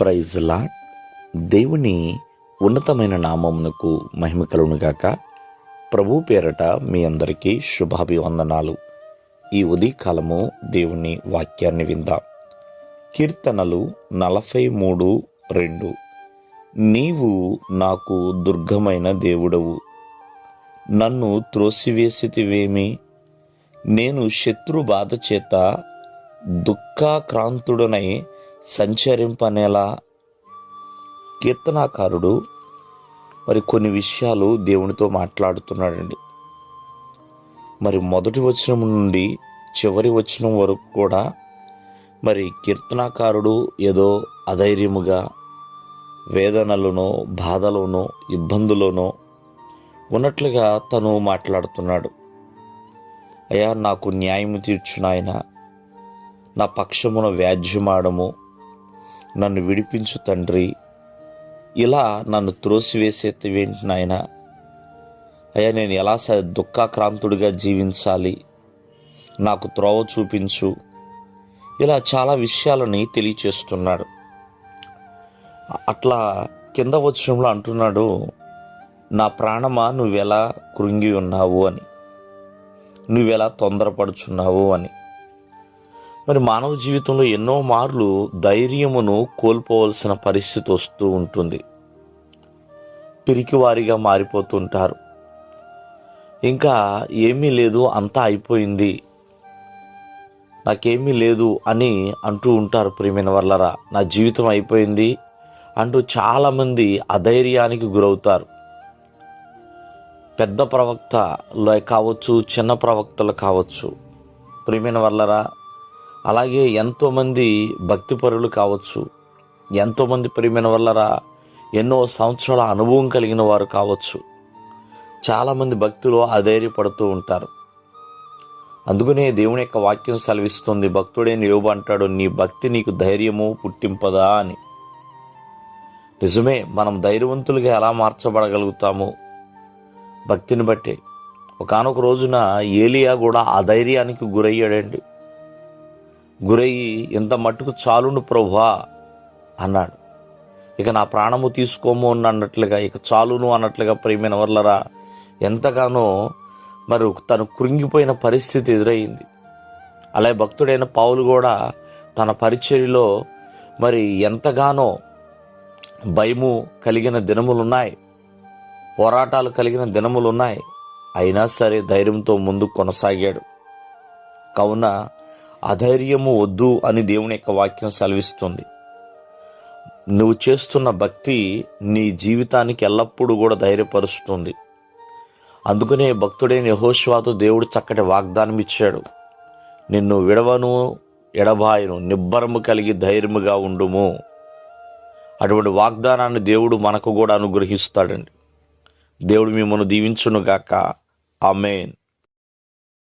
ప్రైజ్లా దేవుని ఉన్నతమైన నామమునకు మహిమ కలుగునుగాక ప్రభు పేరట మీ అందరికీ శుభాభివందనాలు. ఈ ఉదయకాలము దేవుని వాక్యాన్ని విందాం. కీర్తనలు నలభై మూడు రెండు. నీవు నాకు దుర్గమైన దేవుడవు. నన్ను త్రోసివేసితివేమి? నేను శత్రు బాధ చేత దుఃఖాక్రాంతుడనై సంచరింపనేలా కీర్తనాకారుడు మరి కొన్ని విషయాలు దేవునితో మాట్లాడుతున్నాడండి. మరి మొదటి వచనం నుండి చివరి వచనం వరకు కూడా మరి కీర్తనాకారుడు ఏదో అధైర్యముగా వేదనలోనో బాధలోనో ఇబ్బందులోనో ఉన్నట్లుగా తను మాట్లాడుతున్నాడు. అయ్యా నాకు న్యాయం తీర్చునాయన. నా పక్షమున వ్యాజ్యమాడము. నన్ను విడిపించు తండ్రి. ఇలా నన్ను త్రోసివేసేవేంటి నాయన? అయ్యా నేను ఎలా స దుఃఖాక్రాంతుడిగా జీవించాలి? నాకు త్రోవ చూపించు. ఇలా చాలా విషయాలని తెలియచేస్తున్నాడు. అట్లా కింద వచ్చంలో అంటున్నాడు నా ప్రాణమా నువ్వెలా కృంగి ఉన్నావు అని. నువ్వెలా తొందరపడుచున్నావు అని. మరి మానవ జీవితంలో ఎన్నో మార్లు ధైర్యమును కోల్పోవలసిన పరిస్థితి వస్తూ ఉంటుంది. పిరికివారిగా మారిపోతుంటారు. ఇంకా ఏమీ లేదు అంతా అయిపోయింది. నాకేమీ లేదు అని అంటూ ఉంటారు ప్రియమైన వల్లరా నా జీవితం అయిపోయింది అంటూ చాలామంది అధైర్యానికి గురవుతారు. పెద్ద ప్రవక్తలు కావచ్చు చిన్న ప్రవక్తలు కావచ్చు. ప్రియమైన వల్లరా అలాగే ఎంతోమంది భక్తిపరులు కావచ్చు. ఎంతోమంది ప్రియమైన వల్లరా ఎన్నో సంవత్సరాల అనుభవం కలిగిన వారు కావచ్చు. చాలామంది భక్తులు అధైర్యపడుతూ ఉంటారు. అందుకనే దేవుని యొక్క వాక్యం సెలవిస్తుంది భక్తుడే యోబు అంటాడు నీ భక్తి నీకు ధైర్యము పుట్టింపదా అని. నిజమే మనం ధైర్యవంతులుగా ఎలా మార్చబడగలుగుతాము? భక్తిని బట్టి. ఒకనొక రోజున ఏలియా కూడా ఆ ధైర్యానికి గురయ్యాడండి. గురయ్యి ఇంత మట్టుకు చాలును ప్రభువా అన్నాడు. ఇక నా ప్రాణము తీసుకోము అని అన్నట్లుగా ఇక చాలును అన్నట్లుగా ప్రియమైన వర్లరా ఎంతగానో మరి తను కృంగిపోయిన పరిస్థితి ఎదురయ్యింది అలాగే భక్తుడైన పావులు కూడా తన పరిచర్యలో మరి ఎంతగానో భయము కలిగిన దినములున్నాయి పోరాటాలు కలిగిన దినములున్నాయి. అయినా సరే ధైర్యంతో ముందుకు కొనసాగాడు. కావున అధైర్యము వద్దు అని దేవుని యొక్క వాక్యం సెలవిస్తుంది. నువ్వు చేస్తున్న భక్తి నీ జీవితానికి ఎల్లప్పుడూ కూడా ధైర్యపరుస్తుంది. అందుకనే భక్తుడైన యహోశ్వాతో దేవుడు చక్కటి వాగ్దానం ఇచ్చాడు. నిన్ను విడవను ఎడబాయను నిబ్బరము కలిగి ధైర్యముగా ఉండుము. అటువంటి వాగ్దానాన్ని దేవుడు మనకు కూడా అనుగ్రహిస్తాడండి. దేవుడు మిమ్మల్ని దీవించునుగాక. ఆమెన్.